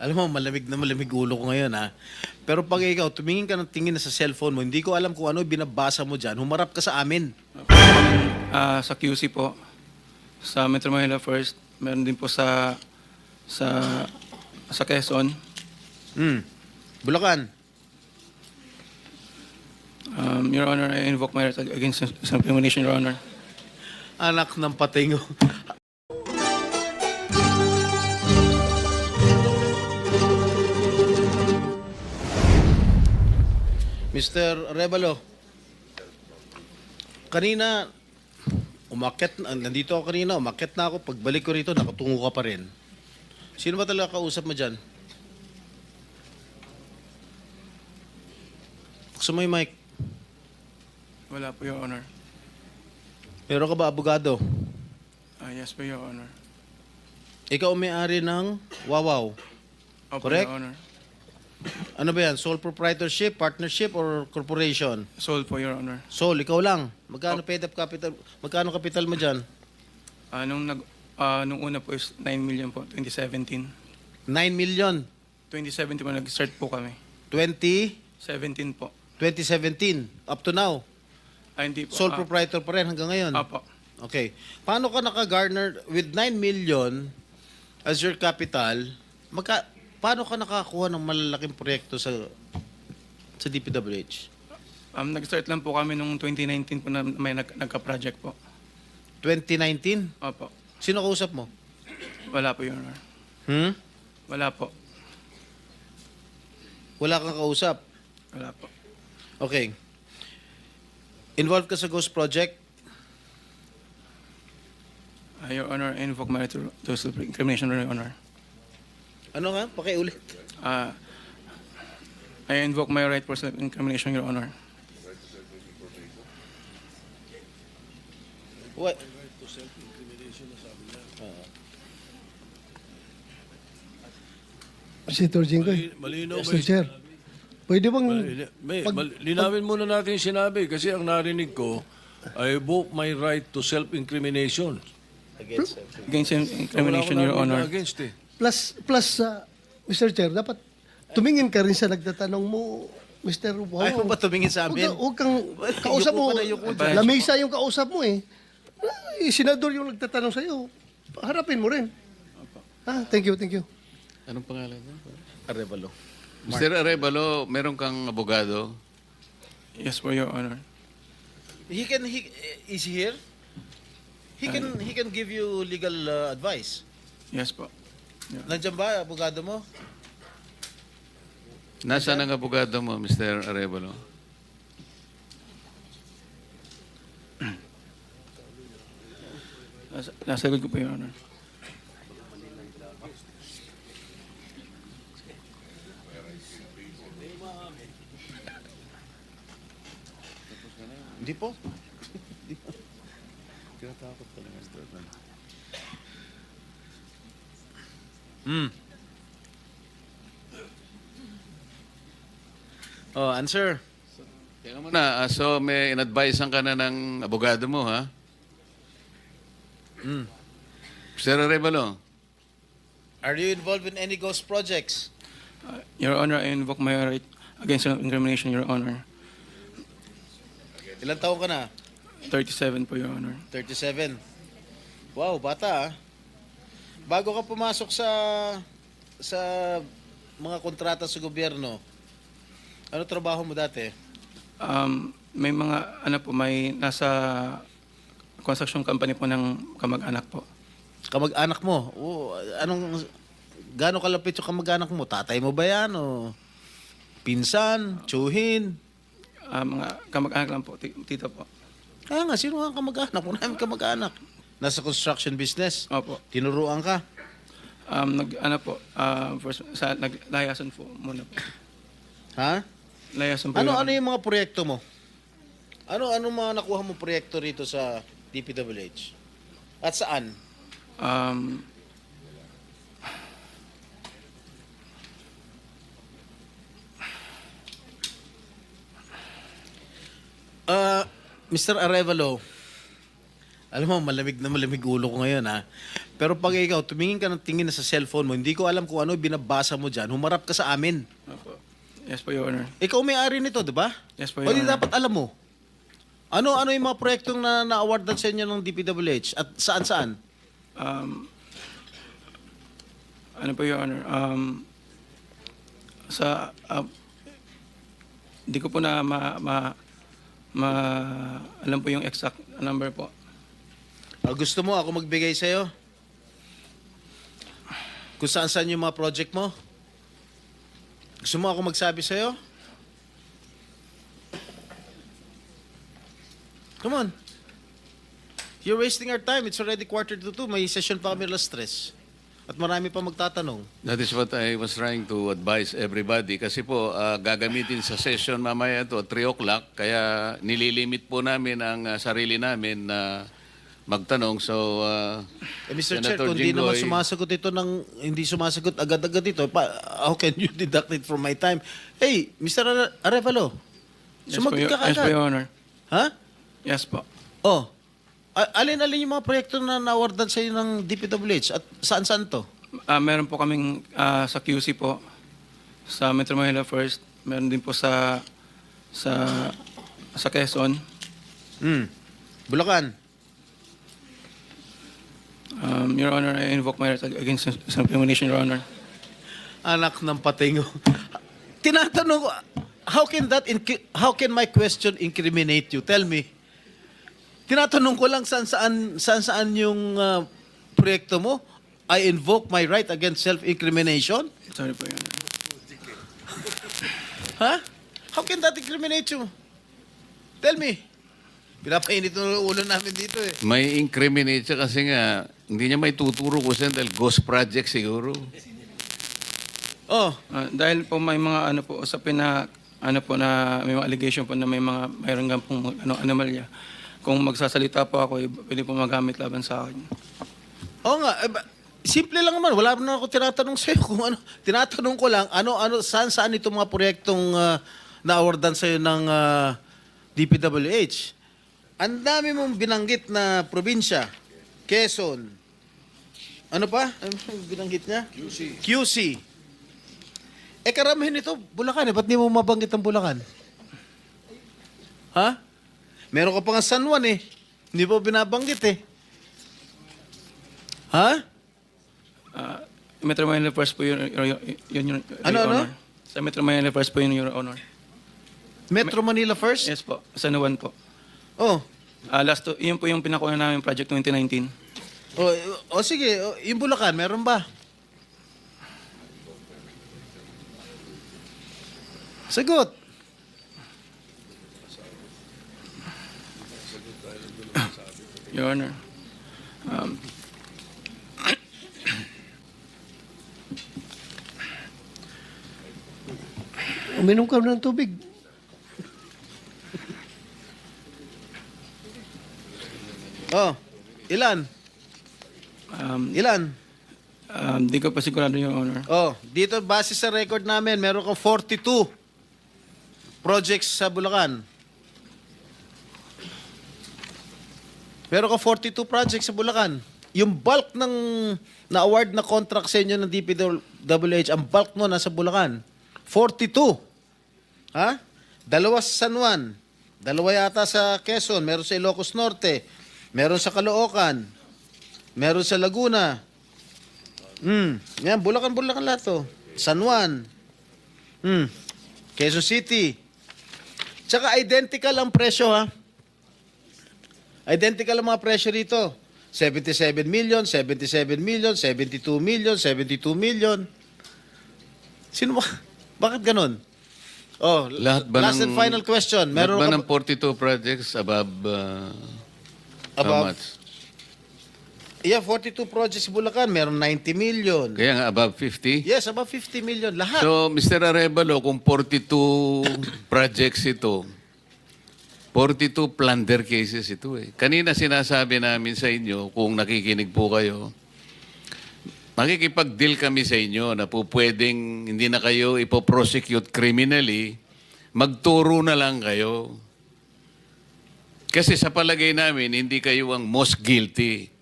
Alam mo, malamig na malamig ulo ko ngayon ha. Pero pag ikaw, tumingin ka ng tingin na sa cellphone mo, hindi ko alam kung ano binabasa mo dyan, humarap ka sa amin. Ah, sa QC po, sa Metro Manila First, meron din po sa sa sa Quezon. Hmm. Bulacan. Um, Your Honor, I invoke my right against self-incrimination, Your Honor. Anak ng patingo. Mr. Revalo, kanina, umakyat, na- nandito ako kanina, umakyat na ako, pagbalik ko rito, nakatungo ka pa rin. Sino ba talaga kausap mo dyan? Buksan mo yung mic. Wala po, Your Honor. Meron ka ba abogado? Ah, yes po, Your Honor. Ikaw may-ari ng Wawaw. Opo, Correct. Your Honor. Ano ba yan? Sole proprietorship, partnership, or corporation? Sold po, Your Honor. Sole, ikaw lang. Magkano paid up capital? Magkano capital mo dyan? Ah, nung, nag, ah, nung una po is 9 million po, 2017. 9 million. 2017 po, nag-start po kami. 20, 17 po. 2017. Up to now. Ah, hindi po. Sole ah, proprietor pa rin hanggang ngayon. Apo. Okay. Paano ka naka-garner with 9 million as your capital? Magka, paano ka nakakuha ng malalaking proyekto sa sa DPWH? Um, nag-start lang po kami nung 2019 po na may nag, nagka-project po. 2019? Opo. Sino kausap mo? Wala po, Your Honor. Hmm? Wala po. Wala kang kausap. Wala po. Okay. Involved ka sa Ghost Project? Ah, Your Honor, I invoke my right to, to self-incrimination, Your Honor. Ano nga? Pakiulit. Ah, I invoke my right for self-incrimination, Your Honor. What? Senator Jinggoy. Malinaw ba Mr. yung Chair. Pwede bang... Mali- may, pag- linawin muna natin yung sinabi kasi ang narinig ko, I invoke my right to self-incrimination. Against Against incrimination, Wala Your Honor. na against eh. Plus, plus uh, Mr. Chair, dapat tumingin ka rin sa nagtatanong mo, Mr. Wow. Ayaw ba tumingin sa amin? Huwag ka- Huwag kang... Kausap Yuko mo, ka na, yuko dyan. lamesa yung kausap mo eh. Eh, senador yung nagtatanong sa'yo. Harapin mo rin. Ah, thank you, thank you. Anong pangalan niya? Arevalo. Mr. Arevalo, meron kang abogado? Yes po, Your Honor. He can, he, is he here? He can, he can give you legal uh, advice. Yes po. Yeah. Nandiyan ba, abogado mo? Nasaan ang abogado mo, Mr. Arevalo? Nasa, nasa likod ko po, Your Honor. Hindi po. Hmm. Oh, answer. Teka muna, ah, so may in-advisean ka na ng abogado mo, ha? Hmm. Mr. Arevalo, Are you involved in any ghost projects? Uh, Your Honor, I invoke my right against incrimination, Your Honor. Ilan taon ka na? 37 po, Your Honor. 37. Wow, bata ah. Bago ka pumasok sa sa mga kontrata sa gobyerno, ano trabaho mo dati? Um, may mga, ano po, may nasa construction company po ng kamag-anak po. Kamag-anak mo? O, anong, gaano kalapit yung kamag-anak mo? Tatay mo ba yan? O pinsan? Tsuhin? Ah, mga kamag-anak lang po, ti- tito po. Kaya nga, sino ang kamag-anak? Wala kamag-anak. Nasa construction business. Opo. Tinuruan ka. Um, nag, ano po, ah, first, sa, naglayasan po muna po. Ha? Layasan po, Ano Your ano yung mga proyekto mo? Ano ano mga nakuha mo proyekto rito sa DPWH? At saan? Um, Uh, Mr. Arevalo, alam mo, malamig na malamig ulo ko ngayon ha. Pero pag ikaw, tumingin ka ng tingin na sa cellphone mo, hindi ko alam kung ano binabasa mo dyan, humarap ka sa amin. Opo. Yes po, Your Honor. Ikaw may-ari nito, di ba? Yes po, O Your di Honor. dapat alam mo. Ano ano yung mga proyektong na na-awardan sa inyo ng DPWH at saan-saan? Um, ano po, Your Honor? Um, sa, uh, hindi ko po na ma, ma, ma, alam po yung exact number po. Ah, gusto mo ako magbigay sa'yo? Kung saan-saan yung mga project mo? Gusto mo ako magsabi sa'yo? Come on. You're wasting our time. It's already quarter to two. May session pa kami last stress. At marami pa magtatanong. That is what I was trying to advise everybody. Kasi po, ah, gagamitin sa session mamaya to 3 o'clock. Kaya nililimit po namin ang ah, sarili namin na magtanong. So, ah, Eh, Mr. Chair, Senator kung di naman Jinggoy- sumasagot ito ng, hindi sumasagot agad-agad ito, pa, how can you deduct it from my time? Hey, Mr. Are- Arevalo, Yes po, sumagot Your- ka yes po, agad. Your Honor. Ha? Yes po. Oh, a- alin-alin yung mga proyekto na nawardan sa iyo ng DPWH at saan-saan to? Ah, meron po kaming ah, sa QC po, sa Metro Manila First. Meron din po sa sa sa Quezon. Hmm. Bulacan. Um, Your Honor, I invoke my right against self-incrimination, Your Honor. Anak ng patingo. Tinatanong ko, how can that, how can my question incriminate you? Tell me. Tinatanong ko lang saan saan saan saan yung ah, proyekto mo. I invoke my right against self-incrimination? Sorry po, Your Honor. Ha? How can that incriminate you? Tell me. Pinapainit ng ulo namin dito eh. may incriminate siya kasi nga, hindi niya may tuturo ko siya dahil ghost project siguro. Oh, Ah, dahil po may mga ano po usapin na ano po na may mga allegation po na may mga mayroon nga pong ano anomalya. Kung magsasalita po ako, eh, pwede po magamit laban sa akin. Oo nga, eh, ba- simple lang naman. Wala na ako tinatanong sa'yo kung ano. Tinatanong ko lang, ano, ano, saan, saan itong mga proyektong uh, na-awardan sa'yo ng ah, DPWH. Ang dami mong binanggit na probinsya. Quezon. Ano pa? Ano binanggit niya? QC. QC. Eh, karamihan ito, Bulacan eh. Ba't di mo mabanggit ang Bulacan? Ha? Meron ka pa nga San Juan eh. Hindi mo binabanggit eh. Ha? Ah, Metro Manila First po yun, yun, yun, yun, yun Ano, ano? Honor. Sa Metro Manila First po yun, Your Honor. Metro Manila first? Yes po, sa Nuwan po. Oh. Ah, last to, yun po yung pinakuha namin project 2019. Oh, oh sige, oh, yung Bulacan, meron ba? Sagot. Your Honor. Um, Uminom ka ng tubig. Oh. Ilan? Um, Ilan? um, di ko pa sigurado, Your Honor. Oh, dito base sa record namin, meron kang 42 projects sa Bulacan. Meron kang 42 projects sa Bulacan. Yung bulk ng na-award na contract sa inyo ng DPWH, ang bulk mo nasa Bulacan. 42. Ha? Dalawa sa San Juan. Dalawa yata sa Quezon. Meron sa Ilocos Norte. Meron sa Caloocan. Meron sa Laguna. Hmm. Yan, Bulacan-Bulacan lahat to. San Juan. Hmm. Quezon City. Tsaka identical ang presyo ha. Identical ang mga presyo rito. 77 million, 77 million, 72 million, 72 million. Sino ba? Bakit ganun? Oh, Lahat ba last ng, and final question. Lahat Meron ba ka ng 42 projects above, uh, how Above? much? Yeah, 42 projects sa Bulacan, meron 90 million. Kaya nga above 50? Yes, about 50 million. Lahat. So, Mr. Arevalo, kung 42 projects ito, 42 plunder cases ito eh. Kanina sinasabi namin sa inyo, kung nakikinig po kayo, makikipag-deal kami sa inyo na po pwedeng hindi na kayo ipoprosecute criminally, magturo na lang kayo. Kasi sa palagay namin, hindi kayo ang most guilty.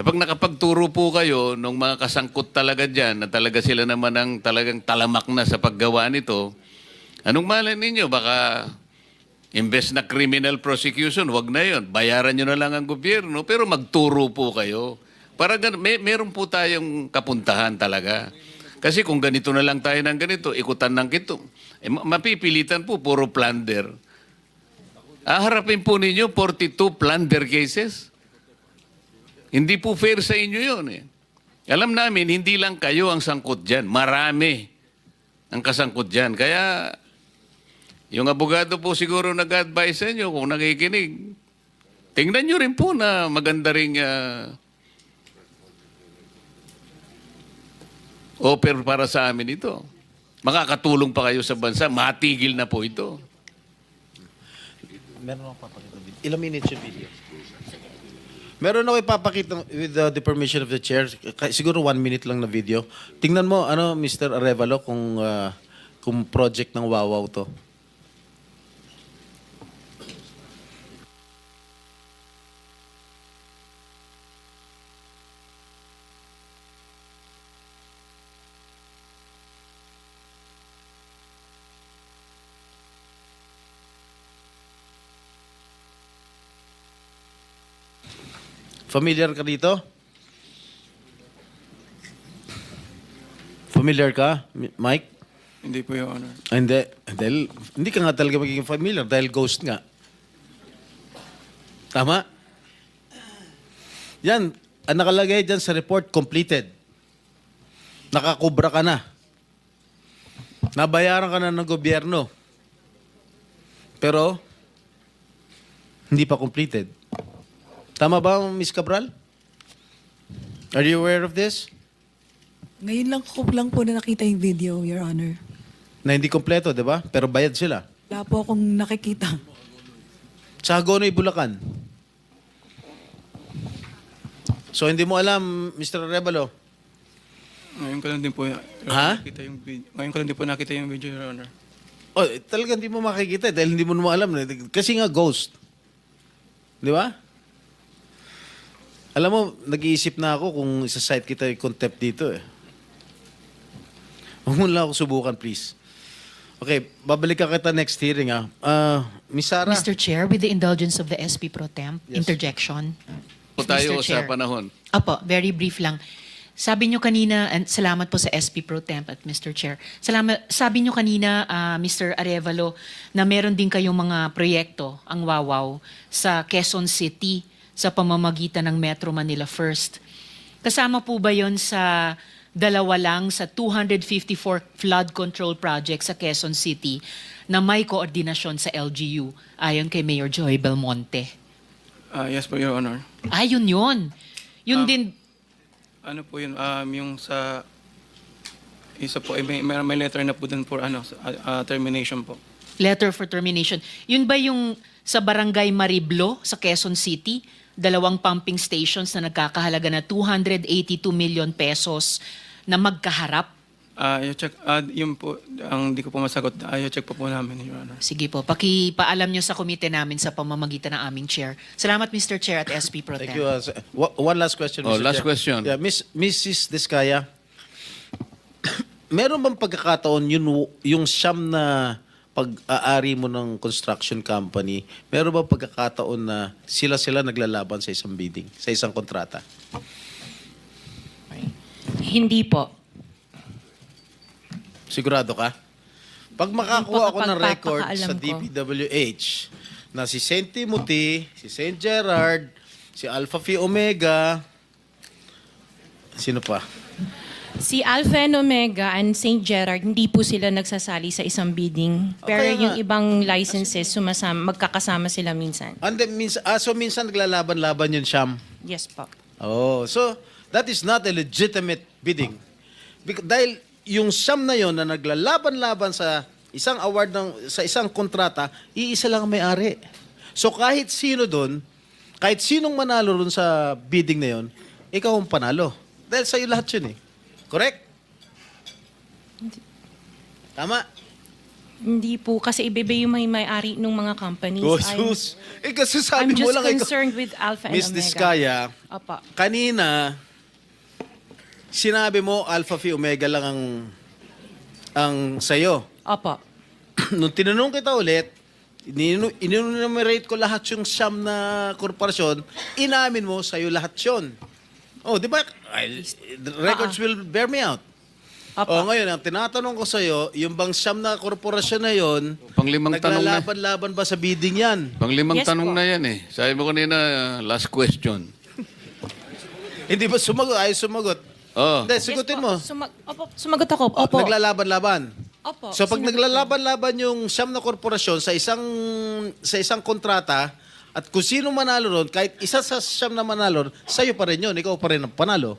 Kapag nakapagturo po kayo ng mga kasangkot talaga dyan, na talaga sila naman ang talagang talamak na sa paggawa nito, anong malay ninyo? Baka imbes na criminal prosecution, wag na yon. Bayaran nyo na lang ang gobyerno, pero magturo po kayo. Para may, meron po tayong kapuntahan talaga. Kasi kung ganito na lang tayo ng ganito, ikutan ng kito, eh, ma- mapipilitan po, puro plunder. Aharapin po ninyo 42 plunder cases. Hindi po fair sa inyo yun eh. Alam namin, hindi lang kayo ang sangkot dyan. Marami ang kasangkot dyan. Kaya, yung abogado po siguro nag-advise sa inyo kung nakikinig. Tingnan nyo rin po na maganda rin offer para sa amin ito. Makakatulong pa kayo sa bansa. Matigil na po ito. Meron ako papakita. Ilang minutes yung video? Meron ako ipapakita with uh, the permission of the chair. Siguro one minute lang na video. Tingnan mo, ano, Mr. Arevalo, kung, uh, kung project ng Wawaw to. Familiar ka dito? Familiar ka, Mi- Mike? Hindi po, Your Honor. Ah, Hindi. Dahil, hindi ka nga talaga magiging familiar dahil ghost nga. Tama? Yan. Ang nakalagay dyan sa report, completed. Nakakubra ka na. Nabayaran ka na ng gobyerno. Pero, hindi pa completed. Tama ba, Miss Cabral? Are you aware of this? Ngayon lang ko lang po na nakita yung video, Your Honor. Na hindi kompleto, di ba? Pero bayad sila. Wala po akong nakikita. Sa Hagonoy, Bulacan. So hindi mo alam, Mr. Revalo. Ngayon ko lang din po, Ha? Nakita yung video. Ngayon ko lang din po nakita yung video, Your Honor. Oh, eh, talaga hindi mo makikita eh, dahil hindi mo naman alam. eh. Kasi nga ghost. Di ba? Alam mo, nag-iisip na ako kung isa-site kita yung contempt dito eh. Huwag mo lang ako subukan, please. Okay, babalik ka kita next hearing ah. Ah, Miss Sarah. Mr. Chair, with the indulgence of the SP Pro Temp, Yes. interjection. Po tayo Mr. sa panahon. Apo, very brief lang. Sabi nyo kanina, and salamat po sa SP Pro Temp at Mr. Chair. Salamat, sabi nyo kanina, ah, Mr. Arevalo, na meron din kayong mga proyekto, ang Wawaw, sa Quezon City sa pamamagitan ng Metro Manila First. Kasama po ba yon sa dalawa lang sa 254 flood control project sa Quezon City na may koordinasyon sa LGU ayon kay Mayor Joy Belmonte? Ah, yes po, Your Honor. Ayun yun. Yun Um, din, Ano po yun, um, yung sa... Isa po, eh, may, may, may letter na po dun for ano, ah, ah, termination po. letter for termination. Yun ba yung sa Barangay Mariblo sa Quezon City? Dalawang pumping stations na nagkakahalaga na 282 million pesos na magkaharap? Ah, i check, ah, yun po, ang di ko po masagot. Ah, i-check po po namin, Your Honor. Sige po, pakipaalam nyo sa komite namin sa pamamagitan ng aming chair. Salamat Mr. Chair at SP Pro Thank you. uh, one last question, Oh, Mr. last Chair. question. Yeah, Miss, Mrs. Diskaya, meron bang pagkakataon yun, yung siyam na pag-aari mo ng construction company, meron bang pagkakataon na sila-sila naglalaban sa isang bidding, sa isang kontrata? Hindi po. Sigurado ka? Pag makakuha ako ng record sa ko. DPWH na si St. Timothy, si St. Gerard, si Alpha Phi Omega, sino pa? Si Alpha and Omega and St. Gerard, hindi po sila nagsasali sa isang bidding. Pero Okay nga. yung ibang licenses, sumasama, magkakasama sila minsan. And then, minsan, ah, so minsan naglalaban-laban yun, Sham. Yes po. Oh, so that is not a legitimate bidding. Bec- dahil yung Sham na yon na naglalaban-laban sa isang award ng sa isang kontrata, iisa lang ang may-ari. So kahit sino doon, kahit sinong manalo doon sa bidding na yon, ikaw ang panalo. Dahil sa'yo lahat yun eh. Correct? Tama? Hindi po, kasi iba yung may may-ari ng mga companies. Oh, I'm- sus. Eh kasi I'm sabi mo just lang ikaw- concerned with Alpha and Miss Omega. Diskaya, Opo. kanina, sinabi mo Alpha Phi Omega lang ang ang sayo. Opo. Nung tinanong kita ulit, ininu- inunumerate ko lahat yung siyam na korporasyon, inamin mo sa'yo lahat yun. Oh, di ba? The records will bear me out. Opo. Oh, ngayon, ang tinatanong ko sa'yo, yung bang siyam na korporasyon na yon, Panglimang tanong na. naglalaban-laban ba sa bidding yan? Panglimang Yes tanong po. na yan eh. Sabi mo kanina, last question. Hindi ba sumagot? Ay, sumagot. Oh. Hindi, sigutin mo. Sumag- opo, sumagot ako. Oh, Opo. Naglalaban-laban. Opo. So pag Sinagot ko. naglalaban-laban yung siyam na korporasyon sa isang sa isang kontrata at kung sino manalo ron, kahit isa sa siyam na manalo, ron, sa'yo pa rin yun. Ikaw pa rin ang panalo.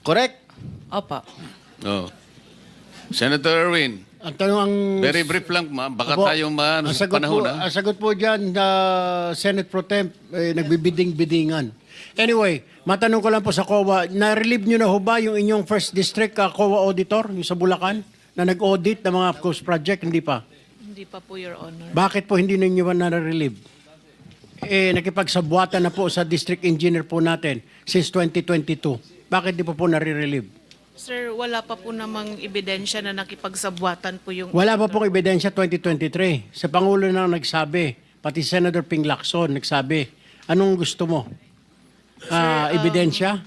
Correct? Opo. Oh. Senator Erwin, Ang tanong ang... very brief lang, ma. Baka Opo, tayo maano ang sa sagot panahon. po, ah. Ang sagot po dyan, na Senate Pro Temp, eh, nagbibiding-bidingan. Anyway, matanong ko lang po sa COA, na-relieve nyo na ho ba yung inyong first district uh, COA auditor, yung sa Bulacan, na nag-audit ng mga coast project? Hindi pa. Hindi pa po, Your Honor. Bakit po hindi ninyo ba na-relieve? Eh, nakipagsabuatan na po sa district engineer po natin since 2022. Bakit di po po nare-relieve? Sir, wala pa po namang ebidensya na nakipagsabwatan po yung... Wala pa pong ebidensya 2023. Sa Pangulo na nagsabi, pati Senator Ping Lacson nagsabi, anong gusto mo? Ah, um, ebidensya?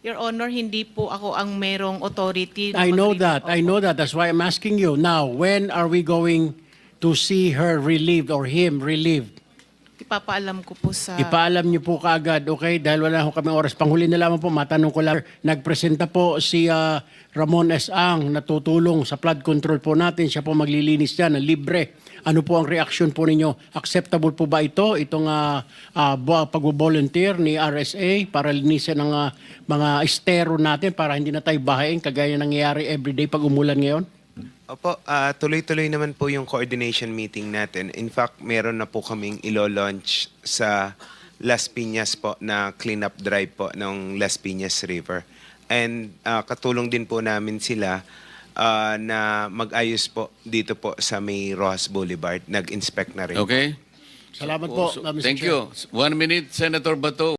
Your Honor, hindi po ako ang merong authority. na I know mag-release. that. I know that. That's why I'm asking you. Now, when are we going to see her relieved or him relieved? Ipapaalam ko po sa... Ipaalam niyo po kaagad, okay? Dahil wala ho kami oras. Panghuli na lamang po, matanong ko lang. Nagpresenta po si ah, Ramon S. Ang na tutulong sa flood control po natin. Siya po maglilinis dyan, ng libre. Ano po ang reaksyon po ninyo? Acceptable po ba ito? Itong uh, pag-volunteer ni RSA para linisin ang ah, mga estero natin para hindi na tayo bahayin kagaya nangyayari everyday pag umulan ngayon? Opo, ah, tuloy-tuloy naman po yung coordination meeting natin. In fact, meron na po kaming ilo-launch sa Las Piñas po na cleanup drive po ng Las Piñas River. And ah, katulong din po namin sila ah, na mag-ayos po dito po sa may Rojas Boulevard. Nag-inspect na rin. Okay? Salamat po, So, uh, Mr. thank Chair. you. One minute, Senator Bato.